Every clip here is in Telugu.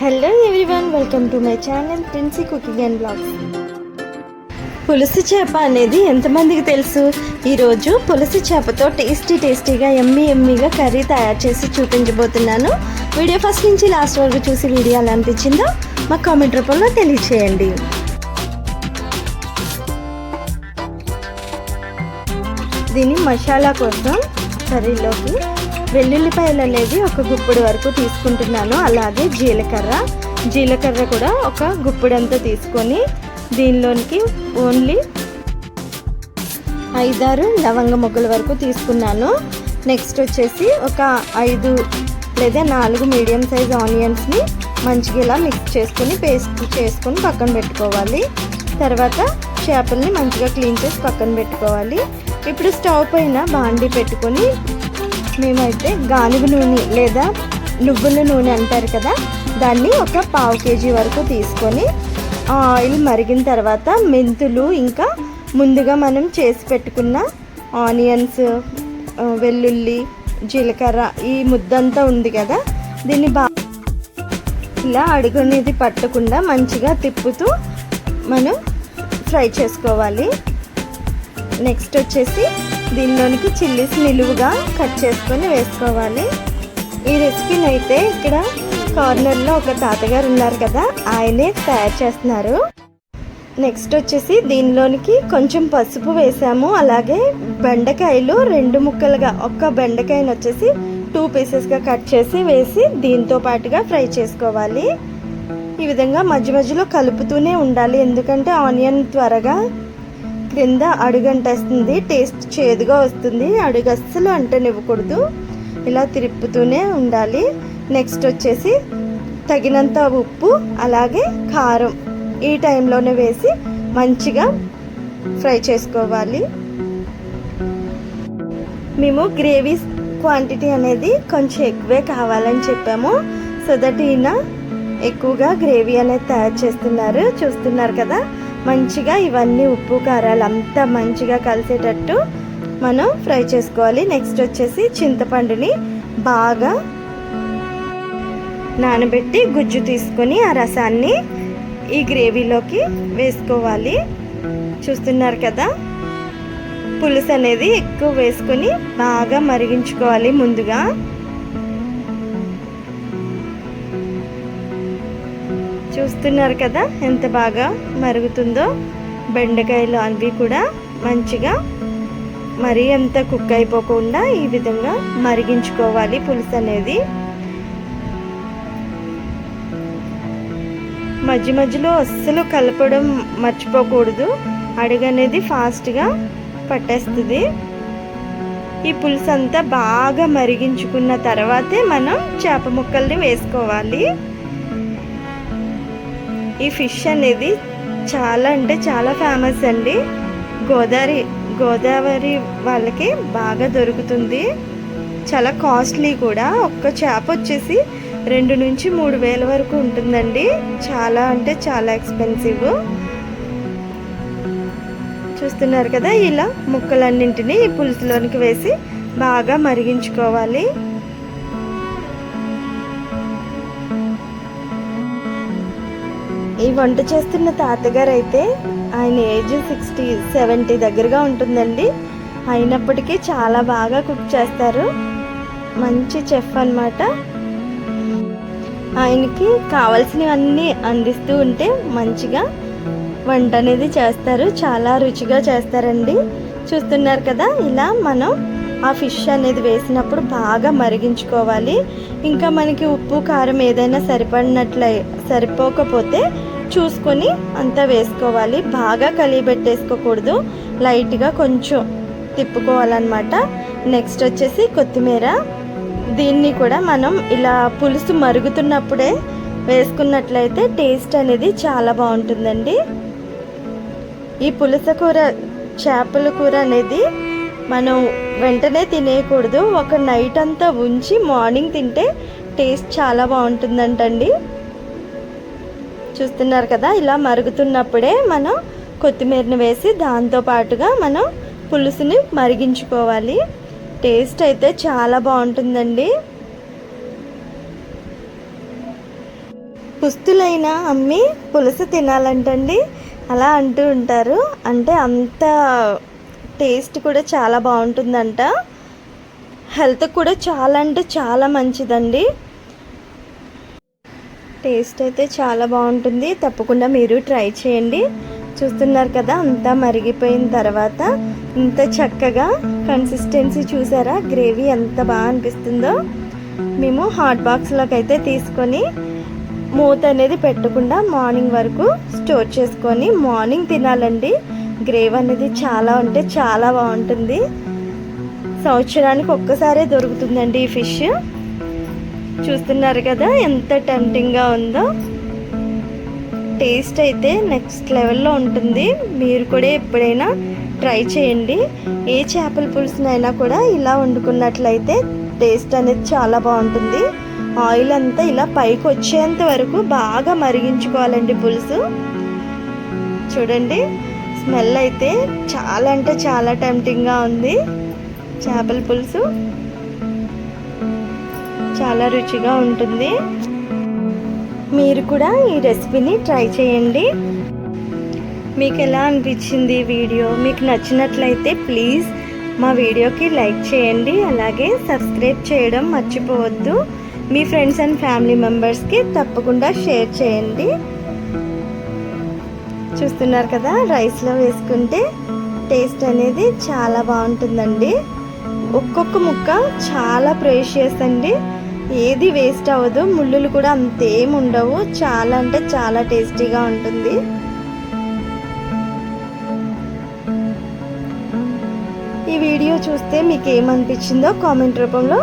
Hello everyone welcome to my channel Princy cooking and blogs పులుసు చేప అనేది ఎంతమందికి తెలుసు? ఈరోజు పులుసు చేపతో టేస్టీ టేస్టీగా ఎమ్మి ఎమ్మిగా కర్రీ తయారు చేసి చూపించబోతున్నాను. వీడియో ఫస్ట్ నుంచి లాస్ట్ వరకు చూసి వీడియో ఎలా అనిపించిందో మా కామెంట్ రూపంలో తెలియచేయండి. దీని మసాలా కోసం కర్రీలోకి వెల్లుల్లిపాయలు అనేది ఒక గుప్పుడు వరకు తీసుకుంటున్నాను. అలాగే జీలకర్ర. జీలకర్ర కూడా ఒక గుప్పుడంతా తీసుకొని దీనిలోనికి ఓన్లీ ఐదారు లవంగ మొగ్గల వరకు తీసుకున్నాను. నెక్స్ట్ వచ్చేసి ఒక ఐదు లేదా నాలుగు మీడియం సైజ్ ఆనియన్స్ని మంచిగా ఇలా మిక్స్ చేసుకొని పేస్ట్ చేసుకొని పక్కన పెట్టుకోవాలి. తర్వాత చేపల్ని మంచిగా క్లీన్ చేసి పక్కన పెట్టుకోవాలి. ఇప్పుడు స్టవ్ పైన బాండి పెట్టుకొని మేమైతే గానుగ నూనె లేదా నువ్వుల నూనె అంటారు కదా దాన్ని ఒక పావు కేజీ వరకు తీసుకొని ఆయిల్ మరిగిన తర్వాత మెంతులు ఇంకా ముందుగా మనం చేసి పెట్టుకున్న ఆనియన్స్ వెల్లుల్లి జీలకర్ర ఈ ముద్దంతా ఉంది కదా దీన్ని బాగా ఇలా అడుగునేది పట్టకుండా మంచిగా తిప్పుతూ మనం ఫ్రై చేసుకోవాలి. నెక్స్ట్ వచ్చేసి దీనిలోనికి చిల్లీస్ నిలువుగా కట్ చేసుకొని వేసుకోవాలి. ఈ రెసిపీని అయితే ఇక్కడ కార్నర్లో ఒక తాతగారు ఉన్నారు కదా ఆయనే తయారు చేస్తున్నారు. నెక్స్ట్ వచ్చేసి దీనిలోనికి కొంచెం పసుపు వేసాము. అలాగే బెండకాయలు రెండు ముక్కలుగా ఒక్క బెండకాయను వచ్చేసి టూ పీసెస్గా కట్ చేసి వేసి దీంతో పాటుగా ఫ్రై చేసుకోవాలి. ఈ విధంగా మధ్య మధ్యలో కలుపుతూనే ఉండాలి. ఎందుకంటే ఆనియన్ త్వరగా క్రింద అడుగంటేస్తుంది. టేస్ట్ చేదుగా వస్తుంది. అడుగు అస్సలు అంటనివ్వకూడదు. ఇలా తిరుపుతూనే ఉండాలి. నెక్స్ట్ వచ్చేసి తగినంత ఉప్పు అలాగే కారం ఈ టైంలోనే వేసి మంచిగా ఫ్రై చేసుకోవాలి. మేము గ్రేవీ క్వాంటిటీ అనేది కొంచెం ఎక్కువే కావాలని చెప్పాము. సో దట్ ఈయన ఎక్కువగా గ్రేవీ అనేది తయారు చేస్తున్నారు. చూస్తున్నారు కదా? మంచిగా ఇవన్నీ ఉప్పు కారాలు అంతా మంచిగా కలిసేటట్టు మనం ఫ్రై చేసుకోవాలి. నెక్స్ట్ వచ్చేసి చింతపండుని బాగా నానబెట్టి గుజ్జు తీసుకొని ఆ రసాన్ని ఈ గ్రేవీలోకి వేసుకోవాలి. చూస్తున్నారు కదా పులుసు అనేది ఎక్కువ వేసుకొని బాగా మరిగించుకోవాలి ముందుగా. చూస్తున్నారు కదా ఎంత బాగా మరుగుతుందో. బెండకాయలు అవి కూడా మంచిగా మరీ అంత కుక్ అయిపోకుండా ఈ విధంగా మరిగించుకోవాలి పులుసు అనేది. మధ్య మధ్యలో అస్సలు కలపడం మర్చిపోకూడదు. అడుగు అనేది ఫాస్ట్గా పట్టేస్తుంది. ఈ పులుసు అంతా బాగా మరిగించుకున్న తర్వాతే మనం చేప ముక్కల్ని వేసుకోవాలి. ఈ ఫిష్ అనేది చాలా అంటే చాలా ఫేమస్ అండి. గోదావరి గోదావరి వాళ్ళకి బాగా దొరుకుతుంది. చాలా కాస్ట్లీ కూడా. ఒక్క చేప వచ్చేసి రెండు నుంచి మూడు వేల వరకు ఉంటుందండి. చాలా అంటే చాలా ఎక్స్పెన్సివ్ చూస్తున్నారు కదా ఇలా ముక్కలన్నింటినీ ఈ పులుసులోనికి వేసి బాగా మరిగించుకోవాలి. ఈ వంట చేస్తున్న తాతగారు అయితే ఆయన ఏజ్ సిక్స్టీ సెవెంటీ దగ్గరగా ఉంటుందండి. అయినప్పటికీ చాలా బాగా కుక్ చేస్తారు. మంచి చెఫ్ అనమాట ఆయనకి కావలసినవన్నీ అందిస్తూ ఉంటే మంచిగా వంట అనేది చేస్తారు. చాలా రుచిగా చేస్తారండి. చూస్తున్నారు కదా ఇలా మనం ఆ ఫిష్ అనేది వేసినప్పుడు బాగా మరిగించుకోవాలి. ఇంకా మనకి ఉప్పు కారం ఏదైనా సరిపడినట్లయి సరిపోకపోతే చూసుకొని అంతా వేసుకోవాలి. బాగా కలిపెట్టేసుకోకూడదు లైట్గా కొంచెం తిప్పుకోవాలన్నమాట. నెక్స్ట్ వచ్చేసి కొత్తిమీర. దీన్ని కూడా మనం ఇలా పులుసు మరుగుతున్నప్పుడే వేసుకున్నట్లయితే టేస్ట్ అనేది చాలా బాగుంటుందండి. ఈ పులస కూర చేపల కూర అనేది మనం వెంటనే తినేయకూడదు. ఒక నైట్ అంతా ఉంచి మార్నింగ్ తింటే టేస్ట్ చాలా బాగుంటుందంటండి. చూస్తున్నారు కదా ఇలా మరుగుతున్నప్పుడే మనం కొత్తిమీరని వేసి దాంతో పాటుగా మనం పులుసుని మరిగించుకోవాలి. టేస్ట్ అయితే చాలా బాగుంటుందండి. పుస్తులైన అమ్మి పులుసు తినాలంటండి. అలా అంటూ ఉంటారు. అంటే అంత టేస్ట్ కూడా చాలా బాగుంటుందంట. హెల్త్ కూడా చాలా అంటే చాలా మంచిదండి. టేస్ట్ అయితే చాలా బాగుంటుంది. తప్పకుండా మీరు ట్రై చేయండి. చూస్తున్నారు కదా అంతా మరిగిపోయిన తర్వాత ఇంత చక్కగా కన్సిస్టెన్సీ చూసారా? గ్రేవీ ఎంత బాగా అనిపిస్తుందో. మేము హాట్ బాక్స్లోకి అయితే తీసుకొని మూత అనేది పెట్టకుండా మార్నింగ్ వరకు స్టోర్ చేసుకొని మార్నింగ్ తినాలండి. గ్రేవీ అనేది చాలా ఉంటే చాలా బాగుంటుంది. సంవత్సరానికి ఒక్కసారే దొరుకుతుందండి ఈ ఫిష్. చూస్తున్నారు కదా ఎంత టెంప్టింగ్గా ఉందో. టేస్ట్ అయితే నెక్స్ట్ లెవెల్లో ఉంటుంది. మీరు కూడా ఎప్పుడైనా ట్రై చేయండి. ఏ చేపల పులుసునైనా కూడా ఇలా వండుకున్నట్లయితే టేస్ట్ అనేది చాలా బాగుంటుంది. ఆయిల్ అంతా ఇలా పైకి వచ్చేంత వరకు బాగా మరిగించుకోవాలండి పులుసు. చూడండి స్మెల్ అయితే చాలా అంటే చాలా టెంప్టింగ్గా ఉంది చేపల పులుసు. చాలా రుచిగా ఉంటుంది. మీరు కూడా ఈ రెసిపీని ట్రై చేయండి. మీకు ఎలా అనిపించింది వీడియో? మీకు నచ్చినట్లయితే ప్లీజ్ మా వీడియోకి లైక్ చేయండి. అలాగే సబ్స్క్రైబ్ చేయడం మర్చిపోవద్దు. మీ ఫ్రెండ్స్ అండ్ ఫ్యామిలీ మెంబర్స్కి తప్పకుండా షేర్ చేయండి. చూస్తున్నారు కదా రైస్లో వేసుకుంటే టేస్ట్ అనేది చాలా బాగుంటుందండి. ఒక్కొక్క ముక్క చాలా ప్రేషియస్ అండి. ఏది వేస్ట్ అవ్వదు ముళ్ళులు కూడా అంతేం ఉండవు. చాలా అంటే చాలా టేస్టీగా ఉంటుంది. ఈ వీడియో చూస్తే మీకు ఏమనిపించిందో కామెంట్ రూపంలో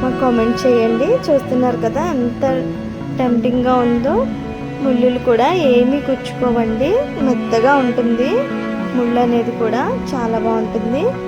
మాకు కామెంట్ చేయండి. చూస్తున్నారు కదా ఎంత టెంప్టింగ్గా ఉందో. ముళ్ళులు కూడా ఏమీ కుచ్చుకోవండి మెత్తగా ఉంటుంది. ముళ్ళు అనేది కూడా చాలా బాగుంటుంది.